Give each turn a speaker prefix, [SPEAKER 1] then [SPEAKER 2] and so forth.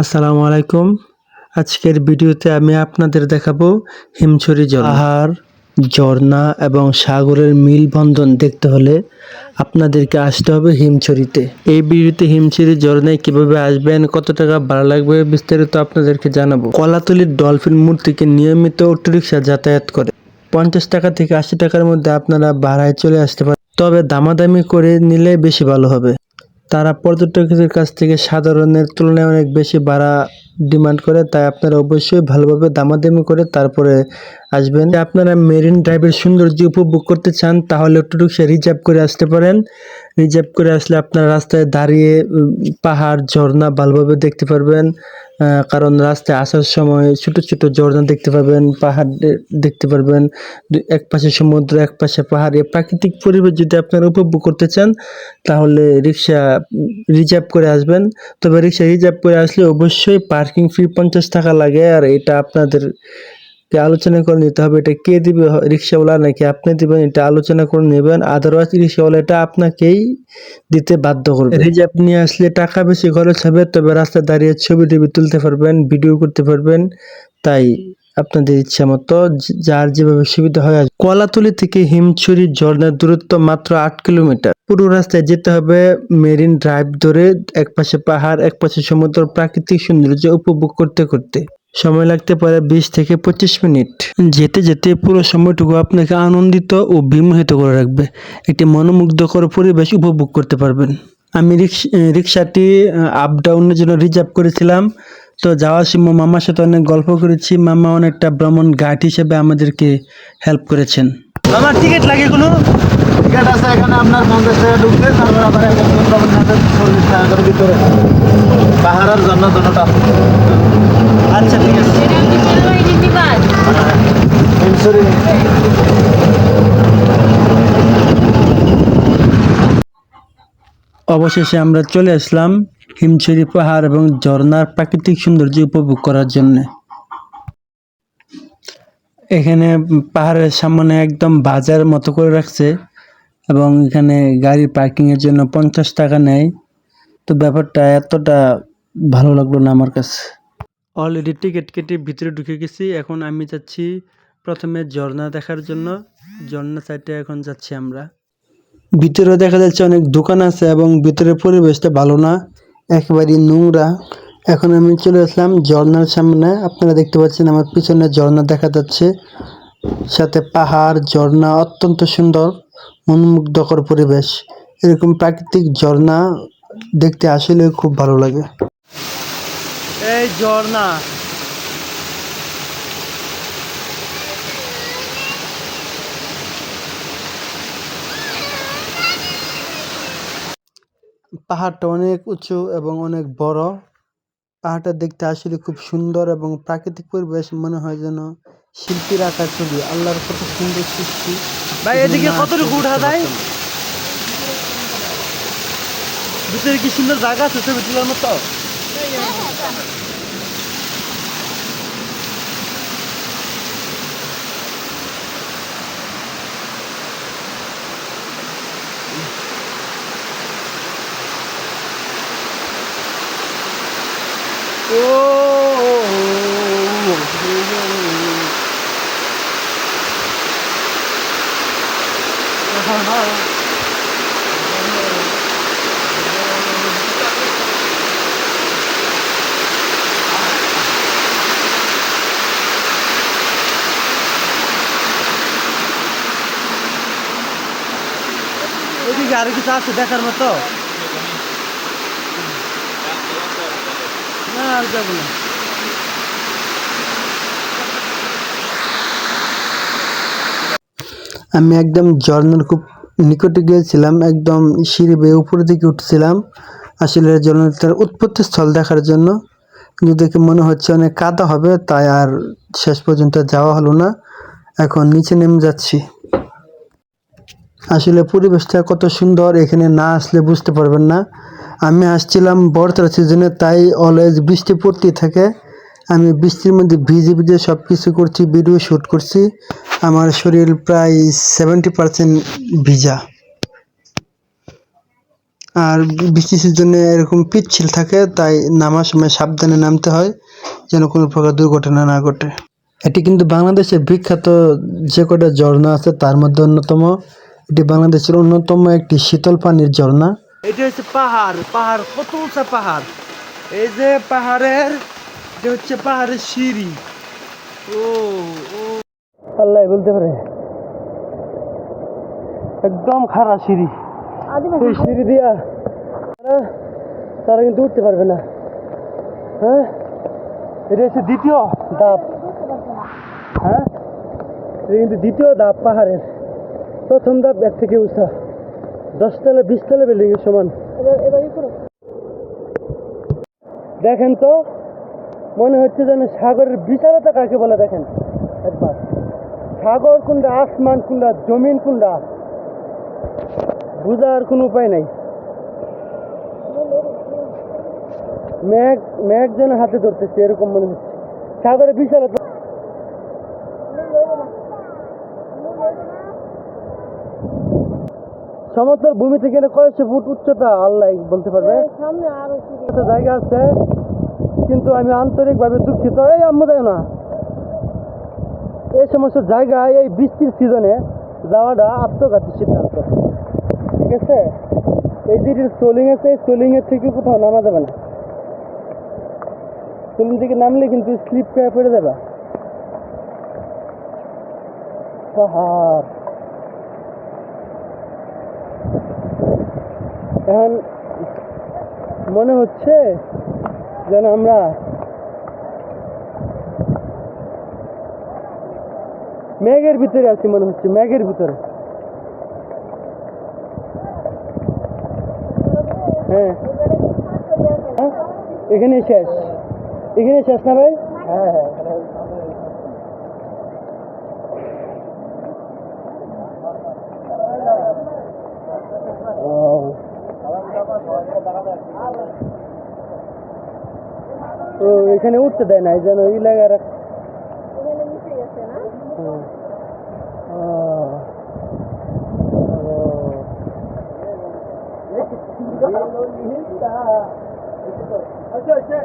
[SPEAKER 1] আসসালামু আলাইকুম। আজকের ভিডিওতে আমি আপনাদের দেখাবো হিমছড়ি জল। পাহাড়, ঝর্ণা এবং সাগরের মিলবন্ধন দেখতে হলে আপনাদেরকে আসতে হবে হিমছড়িতে। এই ভিডিওতে হিমছড়ি ঝর্ণায় কীভাবে আসবেন, কত টাকা ভাড়া লাগবে বিস্তারিত আপনাদেরকে জানাব। কলাতলির ডলফিন মূর্তিকে নিয়মিত অটোরিকশা যাতায়াত করে। পঞ্চাশ টাকা থেকে আশি টাকার মধ্যে আপনারা ভাড়ায় চলে আসতে পারেন। তবে দামাদামি করে নিলে বেশি ভালো হবে। তারা পর্যটকদের কাছ থেকে সাধারণের তুলনায় অনেক বেশি ভাড়া ডিমান্ড করে, তাই আপনারা অবশ্যই ভালোভাবে দামাদামি করে তারপরে আসবেন। আপনারা মেরিন ড্রাইভের সৌন্দর্য উপভোগ করতে চান, তাহলে একটু সে রিজার্ভ করে আসতে পারেন। রিজার্ভ করে আসলে আপনারা রাস্তায় দাঁড়িয়ে পাহাড়, ঝর্ণা ভালোভাবে দেখতে পারবেন। কারণ রাস্তায় আসার সময় ছোট ছোট ঝর্ণা দেখতে পাবেন, পাহাড় দেখতে পারবেন। এক পাশে সমুদ্র, এক পাশে পাহাড়। এই প্রাকৃতিক পরিবেশ যদি আপনারা উপভোগ করতে চান, তাহলে রিক্সা রিজার্ভ করে আসবেন। তবে রিক্সা রিজার্ভ করে আসলে অবশ্যই পার্কিং ফি পঞ্চাশ টাকা লাগে, আর এটা আপনাদের আলোচনা করে নিতে হবে, এটা কে দিবে রিক্সাওয়ালা নাকি আপনি দিবেন, এটা আলোচনা করে নেবেন আদারওয়াইজ রিক্সাওয়ালা এটা আপনাকেই দিতে বাধ্য করবে। রিজার্ভ নিয়ে আসলে টাকা বেশি খরচ হবে, তবে রাস্তায় দাঁড়িয়ে ছবি টবি তুলতে পারবেন, ভিডিও করতে পারবেন, তাই আপনাদের ইচ্ছা মতো যার যেভাবে সুবিধা হয়। কলাতলি থেকে হিমছড়ি ঝর্ণার দূরত্ব মাত্র আট কিলোমিটার। পুরো রাস্তায় যেতে হবে মেরিন ড্রাইভ ধরে এক পাশে পাহাড় এক পাশে সমুদ্র, প্রাকৃতিক সৌন্দর্য উপভোগ করতে করতে। সময় লাগতে পারে বিশ থেকে পঁচিশ মিনিট। যেতে যেতে পুরো সময়টুকু আপনাকে আনন্দিত ও বিমোহিত করে রাখবে। একটি মনোমুগ্ধকর পরিবেশ উপভোগ করতে পারবেন। আমি রিক্সাটি আপ ডাউনের জন্য রিজার্ভ করেছিলাম। তো যাওয়ার সময় মামার সাথে অনেক গল্প করেছি। মামা অনেকটা ভ্রমণ গাইড হিসেবে আমাদেরকে হেল্প করেছেন। আমার টিকিট লাগে কোনো?
[SPEAKER 2] টিকিট আছে এখানে আপনার পঞ্চাশ টাকা ঢুকতে তারপর আবার একদম চল্লিশ টাকা করে ভিতরে। পাহাড়ের জন্য
[SPEAKER 1] আচ্ছা ঠিক আছে। অবশেষে আমরা চলে আসলাম হিমছড়ি পাহাড় এবং ঝর্ণার প্রাকৃতিক সৌন্দর্য উপভোগ করার জন্য। এখানে পাহাড়ের সামনে একদম বাজার মতো করে রাখছে এবং এখানে গাড়ি পার্কিংয়ের জন্য পঞ্চাশ টাকা নেয়। তো ব্যাপারটা এতটা ভালো লাগল না আমার কাছে। অলরেডি টিকিট কেটে ভিতরে ঢুকে গেছি। এখন আমি যাচ্ছি প্রথমে ঝর্ণা দেখার জন্য। ঝর্ণা সাইডে এখন যাচ্ছি আমরা। ভিতরে দেখা যাচ্ছে অনেক দোকান আছে এবং ভিতরের পরিবেশটা ভালো না। একেবারেই নোংরা। এখন আমি চলে আসলাম ঝর্ণার সামনে। আপনারা দেখতে পাচ্ছেন আমার পিছনে ঝর্ণা দেখা যাচ্ছে। সাথে পাহাড়, ঝর্ণা, অত্যন্ত সুন্দর, মনমুগ্ধকর পরিবেশ। এরকম প্রাকৃতিক ঝর্ণা দেখতে আসলে খুব ভালো লাগে। ঝর্ণা পাহাড়টা অনেক উঁচু এবং অনেক বড়। পাহাড়টা দেখতে আসলে খুব সুন্দর এবং প্রাকৃতিক পরিবেশ মনে হয় যেন শিল্পীর আঁকা ছবি। আল্লাহর কত সুন্দর সৃষ্টি।
[SPEAKER 2] ভাই, এদিকে কতটুকু উঠা যায়?
[SPEAKER 1] ভিতরে কি সুন্দর জায়গা আছে ছবি তোলার মতো? এদিকে আরও কিছু আছে দেখার মতো না আর যাব না। আমি একদম ঝর্ণার খুব নিকটে গিয়েছিলাম, একদম সিঁড়ি বেয়ে উপরের দিকে উঠছিলাম। আসলে ঝর্ণাটার উৎপত্তি স্থল দেখার জন্য। কিন্তু দেখে মনে হচ্ছে অনেক কাদা হবে, তাই আর শেষ পর্যন্ত যাওয়া হলো না। এখন নিচে নেমে যাচ্ছি। আসলে পরিবেশটা কত সুন্দর, এখানে না আসলে বুঝতে পারবেন না। আমি আসছিলাম বর্ষার সিজনে তাই অলওয়েজ বৃষ্টি পড়তেই থাকে। আমি বৃষ্টির মধ্যে ভিজে ভিজে সব কিছু করছি ভিডিও শ্যুট করছি। আমার শরীর প্রায় সেভেন্টি পার্সেন্ট ভিজা।
[SPEAKER 3] আর বৃষ্টির সিজনে এরকম পিচ্ছিল থাকে, তাই নামার সময় সাবধানে নামতে হয়, যেন কোনো প্রকার দুর্ঘটনা না ঘটে। এটি কিন্তু বাংলাদেশের বিখ্যাত যে কটা ঝর্ণা আছে, তার মধ্যে অন্যতম। এটি বাংলাদেশের অন্যতম একটি শীতল পানির ঝর্ণা।
[SPEAKER 4] এটা হচ্ছে পাহাড় পাহাড় কত উঁচা পাহাড়? এই যে পাহাড়ের যে হচ্ছে পাহাড়ের সিঁড়ি। ও ও।
[SPEAKER 3] আল্লাহ বলতে পারে। একদম খারাপ সিঁড়ি। এই সিঁড়ি দিয়া তারা তারা কিন্তু উঠতে পারবে না। হ্যাঁ? এটা হচ্ছে দ্বিতীয় ধাপ। হ্যাঁ? এটা কিন্তু দ্বিতীয় ধাপ পাহাড়ের। প্রথম ধাপ এক থেকে উঁচা। দশতলা বিশতলা বিল্ডিং এর সমান দেখেন তো মনে হচ্ছে যেন সাগরের বিশালতা কাকে বলে দেখেন একবার সাগর কোনটা আসমান কোনটা জমিন কোনটা বোঝার কোনো উপায় নাই মেঘ মেঘ যেন হাতে ধরতেছে এরকম মনে হচ্ছে সাগরের বিশালতা সমতল ভূমি থেকে কয়েকশো ফুট উচ্চতা আল্লাহ বলতে পারবে। জায়গা আছে কিন্তু আমি আন্তরিকভাবে দুঃখিত। এই আম্মু দেয় না। এই সমস্ত জায়গায় এই বৃষ্টির সিজনে যাওয়াটা আত্মঘাতী সিদ্ধান্ত। ঠিক আছে? এই যে সোলিং আছে সোলিং এর থেকে কোথাও নামা যাবে না। সোলিং থেকে নামলে কিন্তু স্লিপ খেয়ে পড়ে যাবে। পাহাড়। এখন মনে হচ্ছে যেন আমরা মেঘের ভিতরে আছি মনে হচ্ছে, মেঘের ভিতরে। হ্যাঁ। হ্যাঁ? এখানে শেষ। এখানে শেষ না ভাই? হ্যাঁ হ্যাঁ এখানে উঠতে দেয় না এই ই লাগা রাখ আচ্ছা আচ্ছা।